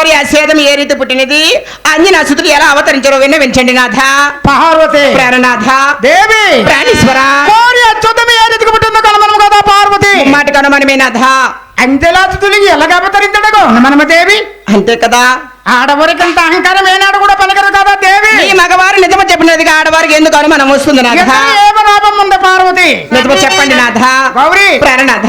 కోరి అసేదం ఏ రీతి పుట్టినది? అంజన సుతులు ఎలా అవతరించారో విన్నవించండి నాథ. పార్వతి. ప్రేరణాథ దేవి. ప్రాణేశ్వర. కోరి అచ్యుతమి ఏ రీతికి పుట్టిందో కనుమనం కదా పార్వతి. మాట కనుమనమే నాథ. అంతేలా తులిగి ఎలాగ అవతరించడగో? మనమ దేవి. అంతే కదా. ఆడవరికంత అహంకారం ఏనాడు కూడా పలకరు కదా దేవి. ఈ మగవారు నిజమ చెప్పినదిగా ఆడవారికి ఎందుకు అనుమానం వస్తుంది నాథ? ఏమ లాభం ఉంది పార్వతి? నిజమ చెప్పండి నాథ. గౌరీ. ప్రేరణాథ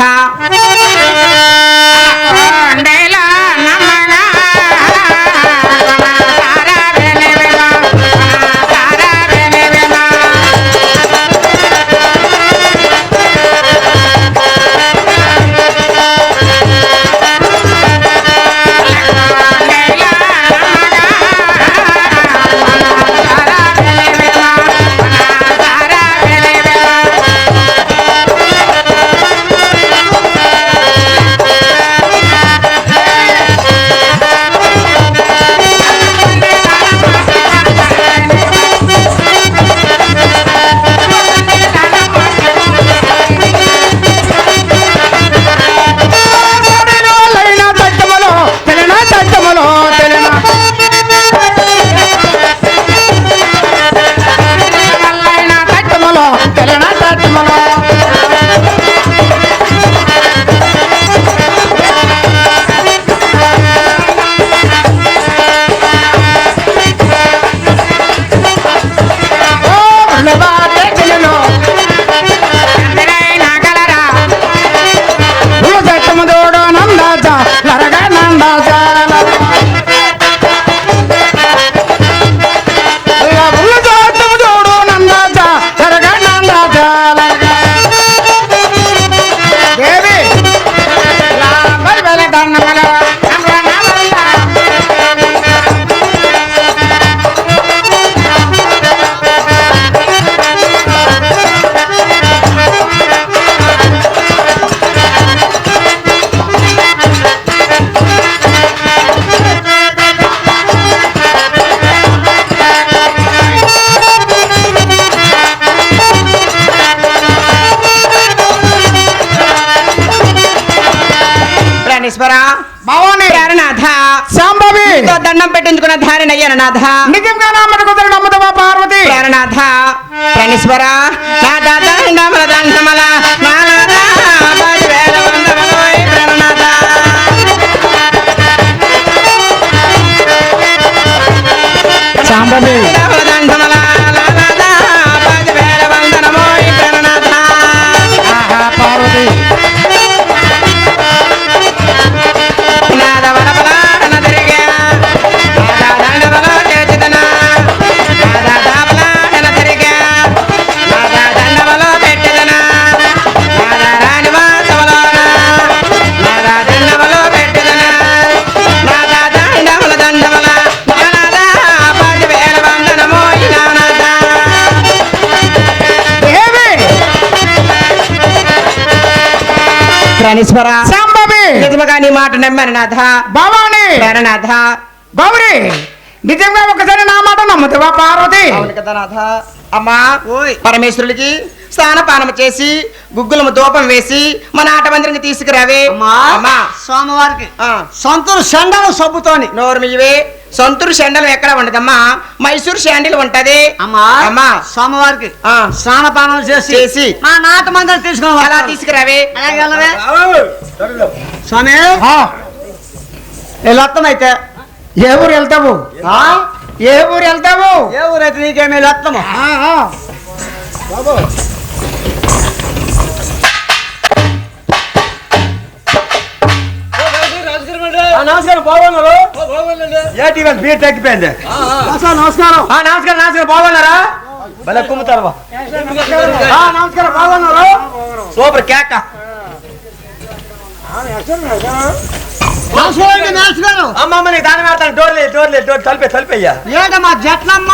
la దండం పెట్టించుకున్న ధారణ అయ్యాను నాథ నిజంగా నమ్మట కుదరడు నమ్మదవా పార్వతి? ప్రాణనాథ. ప్రాణేశ్వర. ప్రాణేశ్వర శాంబవి నిజముగా నీ మాట నమ్మాను నాథ. భవాని. ప్రాణనాథ గౌరీ నిజంగా ఒకసారి నా మాట నమ్ముతావా పార్వతి? అవును కదా నాథ. అమ్మా పరమేశ్వరుడికి స్నానపానం చేసి గుగ్గులము దూపం వేసి మన ఆట మందిరికి తీసుకురావే. అమ్మా స్వామివారికి ఆ, సొంతూరు సండల సబ్బుతోని. నోరు మీవే. సొంతూరు శాండలం ఎక్కడ ఉండదమ్మా? మైసూరు శాండిల్ ఉంటది. అమ్మా ఆ, స్నానపానం చేసి చేసి. మా నాట మందిరం తీసుకుని అలా తీసుకురావే. స్వామి. ఆ, వెళ్ళొత్తం అయితే? ఏ ఊరు వెళ్తావు? ఆ? ఏ ఊరు వెళ్తావు? ఏ ఊరైతే నీకేమి వెళ్ళొత్తము నమస్కారం బాగున్నారు? ఏంటి ఇవాళ బీర్ తగ్గిపోయింది? నమస్కారం నమస్కారం. ఆ, నమస్కారం బాగున్నారా? భలే కుమ్ముతారు నమస్కారం. బాగున్నారు? సూపర్ కేక. నమస్కారం అండి నమస్కారం అమ్మమ్మ నీకు దాని పెడతాను. డోర్లే డోర్లే డోర్ తలిపే తలిపయ్యా ఏంటమ్మా జట్లమ్మ?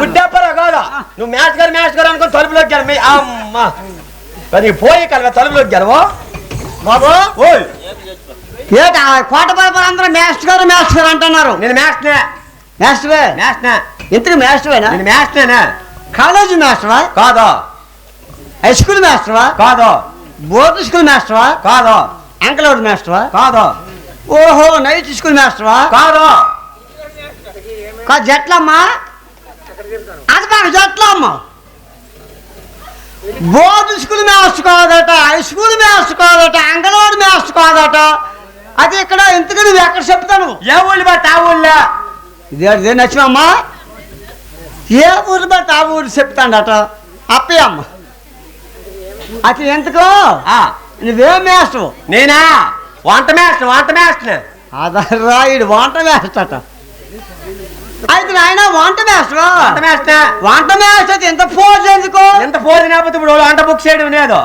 గుడ్డప్పరా కాదా? నువ్వు మ్యాచ్ గారు మ్యాచ్ గారు అనుకుని తలుపులోకి అమ్మ. అది పోయి కలవ తలుపులోకి గెలవో? బాబు! ఏంటి కోట బాబు అందరూ మేస్టర్ గారు మేస్టర్ గారు అంటున్నారు. నేను మ్యాచ్ నే మేస్టర్వే మ్యాచ్ నే ఇంతకు మేస్టర్వేనా నేను మ్యాచ్ నేనే కాలేజీ మాస్టర్వా కాదు. హై స్కూల్ మాస్టర్వా కాదు. బోర్డు స్కూల్ మాస్టర్వా కాదు. అంకలౌడ్ మాస్టర్వా కాదు. ఓహో నైట్ స్కూల్ మాస్టర్వా కాదు. కా జట్లమ్మా? అది మాకు జట్లమ్మ? బోర్డు స్కూల్ మాస్టర్ కాదట హై స్కూల్ మాస్టర్ కాదట అంగన్వాడి మాస్టర్ కాదట. అది ఇక్కడ ఇంతకు నువ్వు ఎక్కడ చెప్తాను? ఏ ఊళ్ళు బా తా ఊళ్ళో? ఇదే ఇదే నచ్చినమ్మా? ఏ ఊరు బట్టి ఆ ఊరు చెప్తాడట? అప్పయ్యమ్మ అది ఎందుకు? ఆ, నువ్వేం మేస్తావు నేనా? వంట మ్యాచ్ వంట మ్యాచ్ ఆధార్ రాయుడు వంట వేస్తట అయితే నాయన వంట వంట వంట ఎంత ఎందుకు? ఎంత ఇప్పుడు వంట బుక్ చేయడం లేదు.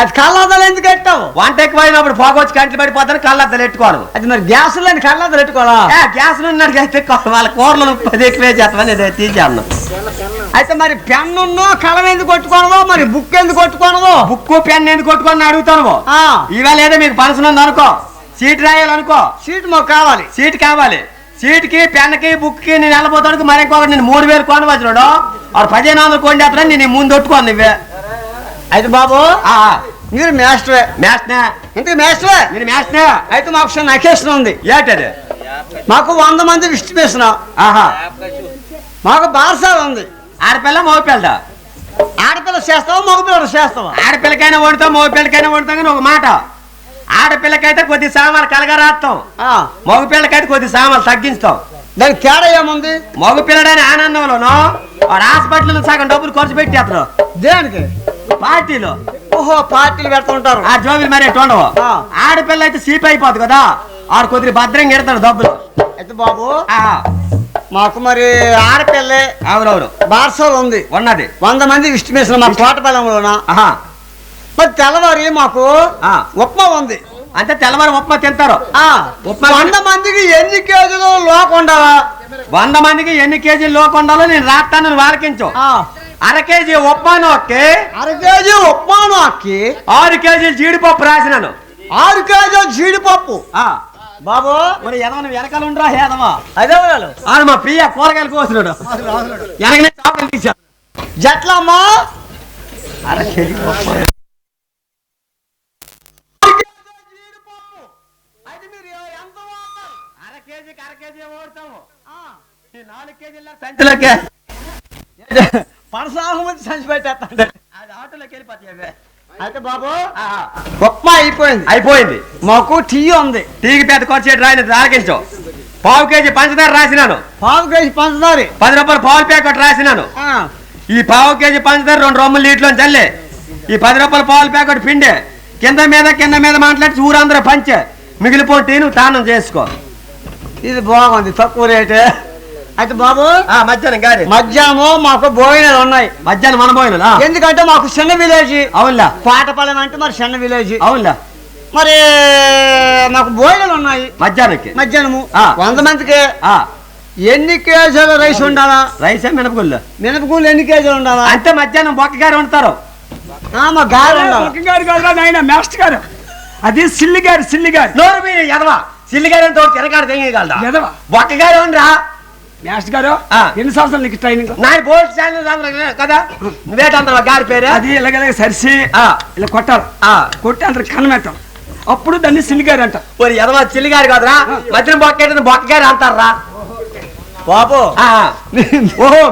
అది కళ్ళద్దాలు ఎందుకు పెట్టావు వంట ఎక్కువైనప్పుడు పొగొచ్చి కంట్లు పడిపోతాను కళ్ళద్దలు ఎట్టుకోను అది మరి గ్యాసులు అని కళ్ళద్దాలు పెట్టుకోవాలా? గ్యాస్ వాళ్ళ కూరలు పది ఎక్కువే చేస్తామని అయితే మరి పెన్ను కలం ఎందుకు కొట్టుకోనదో మరి బుక్ ఎందుకు కొట్టుకోనదో బుక్కు పెన్ ఎందుకు కొట్టుకొని అడుగుతాను. ఇవాళ ఏదో మీకు పనసలు ఉంది అనుకో సీట్ రాయాలనుకో. సీట్ మాకు కావాలి. సీట్ కావాలి. సీట్కి పెన్కి బుక్కి నేను వెళ్ళబోతాడు మరి ఇంకొకటి నేను మూడు వేలు కొను వచ్చినాడు వాడు పదిహేను వందలు కొండి నేను ముందు కొట్టుకోను నువ్వే అయితే బాబు మీరు మేస్టరే. మ్యాచ్నే ఇంతకు మేస్టరే? నేను మ్యాచ్నే అయితే మాకు చిన్న అకేషన్ ఉంది. ఏంటది? మాకు వంద మంది విష్టి వేసిన ఆహా. మాకు బారసాల ఉంది. ఆడపిల్ల మగపిల్ల ఆడపిల్ల చేస్తావా మగపిల్లలు చేస్తావా? ఆడపిల్లకైనా వండుతాం మగపిల్లకైనా వండుతాం కానీ ఒక మాట. ఆడపిల్లకైతే కొద్ది సామాన్లు కలగరాస్తాం. మగపిల్లకైతే కొద్ది సామాన్లు తగ్గించుతాం. దానికి తేడా ఏముంది? మగపిల్లడని ఆనందంలోనో హాస్పిటల్ సగం డబ్బులు ఖర్చు పెట్టి అతను దేనికి? పార్టీలో. ఓహో పార్టీలు పెడుతుంటారు ఆ జోబులు మరి ఎటు ఉండవు. ఆడపిల్ల అయితే సీప్ అయిపోదు కదా. ఆడు కొద్దిగా భద్రంగా ఎడతాడు డబ్బులు. అయితే బాబు మాకు మరి ఆడపిల్లే అవునవును. బారసాలు ఉంది. ఉన్నది. వంద మంది విష్టి వేసిన మా కోటపల్లంలోన ఆహా. మరి తెల్లవారి మాకు. ఉప్మా ఉంది. అంతే తెల్లవారు ఉప్మా తింటారు. ఆ, ఉప్మా వంద మందికి ఎన్ని కేజీలు లోకుండాలా వంద మందికి ఎన్ని కేజీలు లోకొండాలో నేను రాస్తాను ఆలకించు అర కేజీ ఉప్మా నొక్కి అర కేజీ ఉప్మాను అక్కి ఆరు కేజీలు జీడిపప్పు రాసినాను ఆరు కేజీలు జీడిపప్పు? బాబు. మరి ఎదవను వెనకాల ఉండరా హేదవా అదే వాళ్ళు మా ప్రియ కూరగాయలు కోసినాడు. వెనకనే చాపలు తీశాడు. జట్లమ్మా. అర కేజీ ఉప్మా. అర కేజీకి అర కేజీ ఓడతాము ఈ నాలుగు కేజీల సంచిలోకే పనసాహం మంది సంచి పెట్టేస్తాడు. అది ఆటోలోకి వెళ్ళిపోతాయి అవే. అయితే బాబు ఆహా. ఉప్మా అయిపోయింది. అయిపోయింది. మాకు టీ ఉంది. టీకి పెద్ద కొచ్చేటి రాయని ఆలకించు పావు కేజీ పంచదార రాసినాను. పావు కేజీ పంచదారి? పది రూపాయలు పావుల ప్యాకెట్ రాసినాను. ఆ, ఈ పావు కేజీ పంచదార రెండు రొమ్ములు నీటిలో చల్లే. ఈ పది రూపాయల పావుల ప్యాకెట్ పిండి. కింద మీద కింద మీద మాట్లాడి ఊరందరూ పంచే. మిగిలిపోయి టీ నువ్వు తానం చేసుకో. ఇది బాగుంది తక్కువ రేటే. అయితే బాబు ఆ మధ్యాహ్నం గారి. మధ్యాహ్నం మాకు భోజనాలు ఉన్నాయి. మధ్యాహ్నం మన పోయిన ఎందుకంటే మాకు చిన్న విలేజ్. అవునులా. పాటపాలెం అంటే మరి చిన్న విలేజ్. అవునులా. మరి మాకు భోజనాలు ఉన్నాయి. మధ్యాహ్నంకి. మధ్యాహ్నము. ఆ. వంద మందికి. ఆ. ఎన్ని కేజీల రైస్ ఉండాలా? రైసే మినపగుళ్ళు. మినపగూళ్ళు ఎన్ని కేజీలు ఉండాలా? అంతే మధ్యాహ్నం బొక్క గారు ఉంటారు ఉండాలి. గారు నాయన మాస్టర్ గారు. అది సిల్లి గారు సిల్లి గారు నోరు మీరు ఎదవా. సిల్లిగారి ఎంతో తిరగాడు తెగగలదా ఎదవా. ఒక్కగారు ఉండరా మాస్టర్ గారు. ఎన్ని సంవత్సరాలు నీకు ట్రైనింగ్ నా బోల్ట్ ఛానల్ కదా? నువ్వేటంటావా గారి పేరు? అది ఇలాగ సరిసి ఆ. ఇలా కొట్టాలి. ఆ. కొట్టి అందరు కనమెట్టాలి అప్పుడు దాన్ని సిల్లి గారు అంటారు. ఓరి ఎదవా చిల్లిగారు కాదురా. మధ్యన బొక్కేటని బొక్కగారు అంటారా? బాబు. ఓహో.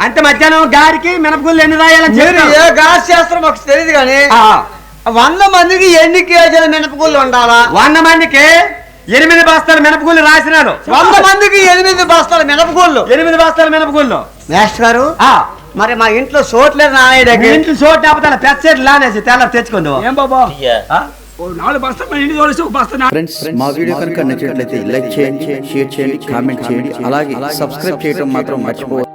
అంటే మధ్యాహ్నం గారికి మినపగుళ్ళు ఎన్ని రాయాలని మీరు చెప్పారు. ఏ గాస్ చేస్తారో మాకు తెలియదు కానీ. వంద మందికి ఎన్ని కేజీల మినపగుళ్ళు ఉండాలా వంద మందికి ఎనిమిది బస్తాల మినపగుళ్ళు రాసినాను వంద మందికి ఎనిమిది బస్తాల మినపగుళ్ళు. ఎనిమిది బస్తాల మినపగుళ్ళు. మాస్టర్ గారు ఆ. మరి మా ఇంట్లో సోట్లేదు నానయ్య మీ దగ్గర ఇంట్లో చోటు లేకపోతే అలా పెచ్చటి లానేసి తెల్ల తెచ్చుకుందు. ఏం బాబా? ఫ్రెండ్స్ మా వీడియో కనుక నచ్చినట్లయితే లైక్ చేయండి షేర్ చేయండి కామెంట్ చేయండి అలాగే సబ్స్క్రైబ్ చేయడం మాత్రం మర్చిపోవద్దు.